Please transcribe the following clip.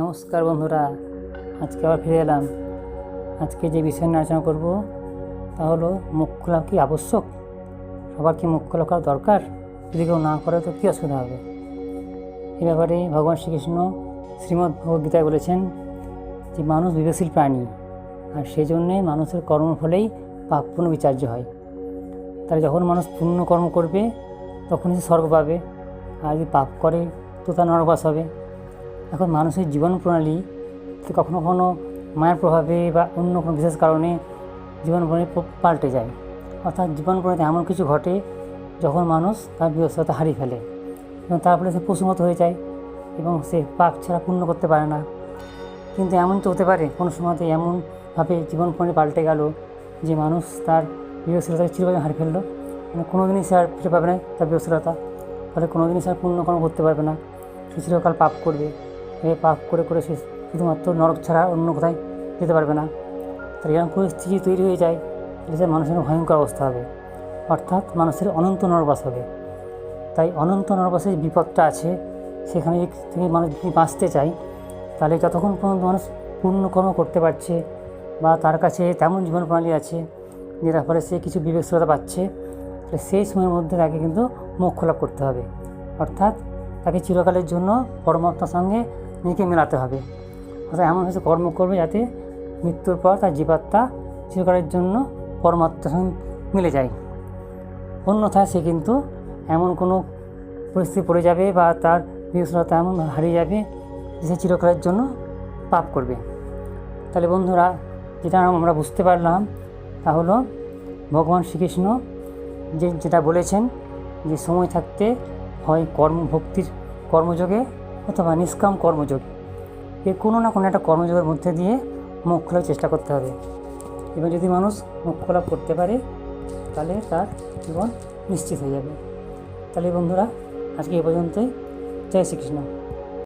নমস্কার বন্ধুরা, আজকে আবার ফিরে এলাম। আজকে যে বিষয় নিয়ে আলোচনা করব, তা হলো মুখ খোলা কি আবশ্যক? সবার কি মুখ খোলা করা দরকার? যদি কেউ না করে, তো কী অসুবিধা হবে? এ ব্যাপারে ভগবান শ্রীকৃষ্ণ শ্রীমদ্ ভগবদ্গীতায় বলেছেন যে, মানুষ বিবেকশীল প্রাণী, আর সেই জন্যে মানুষের কর্ম ফলেই পাপ পুণ্য বিচার্য হয়। তাই যখন মানুষ পুণ্য কর্ম করবে তখন সে স্বর্গ পাবে, আর যদি পাপ করে, তো তার নরবাস হবে। এখন মানুষের জীবন প্রণালী কখনো কখনো মায়ের প্রভাবে বা অন্য কোনো বিশেষ কারণে জীবন প্রণালী পাল্টে যায়। অর্থাৎ জীবন প্রণালীতে এমন কিছু ঘটে যখন মানুষ তার বিবস্ত্রতা হারিয়ে ফেলে এবং তারপরে সে পশুমত হয়ে যায় এবং সে পাপ ছাড়া পূর্ণ করতে পারে না। কিন্তু এমন তো হতে পারে, কোনো সময়তে এমনভাবে জীবন প্রণালী পাল্টে গেল যে মানুষ তার বিবস্ত্রতাকে চিরকাল হারিয়ে ফেলল। মানে কোনো দিনই সে আর ফিরে পাবে না তার বিবস্ত্রতা ফলে কোনো দিনই সে আর পূর্ণ কর্ম করতে পারবে না। সে চিরকাল পাপ করবে। এ পাপ করে করে সে শুধুমাত্র নরক ছাড়া অন্য কোথায় যেতে পারবে না। তার এরকম পরিস্থিতি তৈরি হয়ে যায় তাহলে সে মানুষের ভয়ঙ্কর অবস্থা হবে। অর্থাৎ মানুষের অনন্ত নরবাস হবে। তাই অনন্ত নরবাসের বিপদটা আছে, সেখানে থেকে মানুষ যদি বাঁচতে চায়, তাহলে যতক্ষণ পর্যন্ত মানুষ পূর্ণকর্ম করতে পারছে বা তার কাছে তেমন জীবন প্রণালী আছে, যেটার ফলে সে কিছু বিবেকশীলতা পাচ্ছে, তাহলে সেই সময়ের মধ্যে তাকে কিন্তু মোক্ষ লাভ করতে হবে। অর্থাৎ তাকে চিরকালের জন্য পরমাত্মার সঙ্গে নিজেকে মেলাতে হবে। অর্থাৎ এমন হচ্ছে কর্ম করবে যাতে মৃত্যুর পর তার জীবাত্মা চিরকালের জন্য পরমাত্মার সঙ্গে মিলে যায়। অন্যথায় সে কিন্তু এমন কোনো পরিস্থিতি পড়ে যাবে বা তার বিবেচনতা এমন হারিয়ে যাবে যে সে চিরকালের জন্য পাপ করবে। তাহলে বন্ধুরা, যেটা আমরা বুঝতে পারলাম তা হলো ভগবান শ্রীকৃষ্ণ যে যেটা বলেছেন যে সময় থাকতে হয় কর্ম ভক্তির কর্মযোগে অথবা নিষ্কাম কর্মযোগে। এ কোনো না কোনো একটা কর্মযোগের মধ্যে দিয়ে মুখ লাভের চেষ্টা করতে হবে। এবং যদি মানুষ মুখ লাভ করতে পারে, তাহলে তার জীবন নিশ্চিত হয়ে যাবে। তাহলে বন্ধুরা, আজকে এ পর্যন্তই। জয় শ্রীকৃষ্ণ।